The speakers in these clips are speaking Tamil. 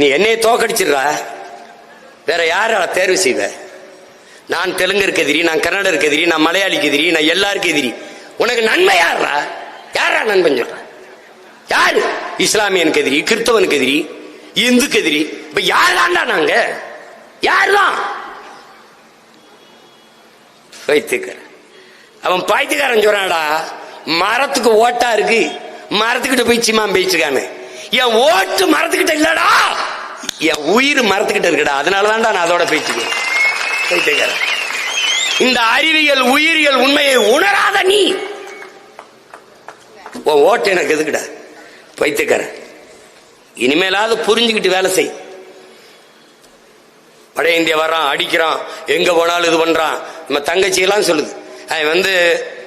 நீ என்னைய தோக்கடிச்சிடுறா. வேற யார தேர்வு செய்வ? நான் தெலுங்கருக்கு எதிரி நான் கன்னடருக்கு எதிரி நான் மலையாளிக்கு எதிரி நான் எல்லாருக்கும் எதிரி. உனக்கு நன்மை யாரா யாரா நண்பன் சொல்ற? யாரு? இஸ்லாமியனுக்கு எதிரி கிறிஸ்தவனுக்கு எதிரி இந்துக்கு எதிரி. இப்ப யார் தாண்டா நாங்க? யாருதான்? பைத்தியக்காரன். அவன் பாய்த்துக்காரன் சொல்றான்டா மரத்துக்கு ஓட்டா இருக்கு. மரத்துக்கிட்ட போய் சிமான் பேசிருக்கானு என் ஓட்டு மரத்துக்கிட்ட இல்லடா. என் உயிர் மரத்துக்கிட்ட இருக்குடா. அதனாலதான்டா நான் அதோட பேச்சுக்கிறேன் பைத்தியக்காரன். இந்த அறிவியல் உயிரியல் உண்மையை உணராத நீ. உன் ஓட்டு எனக்கு எதுக்குடா? பைத்தியக்காரன் இனிமேலாவது புரிஞ்சுக்கிட்டு வேலை செய். வட இந்தியா வர்றான் அடிக்கிறான் எங்க போனாலும் இது பண்றான். நம்ம தங்கச்சி எல்லாம் சொல்லுது. அவன் வந்து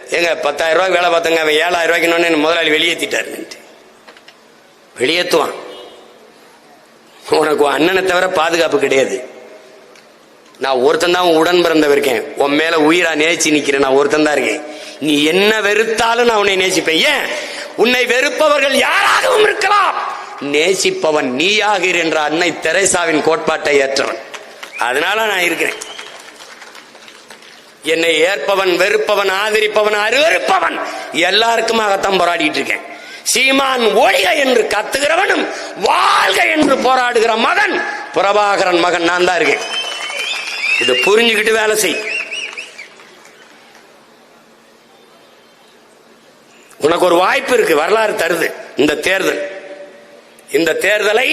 எங்க பத்தாயிரம் ரூபாய் வேலை பார்த்தங்க. அவன் ஏழாயிரம் ரூபாய்க்கு முதலாளி வெளியேற்றிட்டாருன்ட்டு வெளியேற்றுவான் உனக்கு அண்ணனை தவிர பாதுகாப்பு கிடையாது. நான் ஒருத்தன் தான் உடன் பிறந்தவ இருக்கேன். உன் மேல உயிரா நேசி நிக்கிறேன் நான் ஒருத்தன் தான் இருக்கேன். நீ என்ன வெறுத்தாலும் நான் உன்னை நேசிப்பேன். ஏன்? உன்னை வெறுப்பவர்கள் யாராகவும் இருக்கலாம். நேசிப்பவன் நீயாகிற் என்ற அன்னை தெரேசாவின் கோட்பாட்டை ஏற்றவன். அதனால நான் இருக்கிறேன். என்னை ஏற்பவன் வெறுப்பவன் ஆதரிப்பவன் அருவருப்பவன் எல்லாருக்குமாகத்தான் போராடிட்டு இருக்கேன். சீமான் ஒழிக என்று கத்துகிறவனும் வா வாழ்க என்று போராடுகிற மகன் பிரபாகரன் மகன் நான் தான் இருக்கேன். இது புரிஞ்சுக்கிட்டு வேலை செய். உனக்கு ஒரு வாய்ப்பு இருக்கு வரலாறு தருது இந்த தேர்தல். இந்த தேர்தலை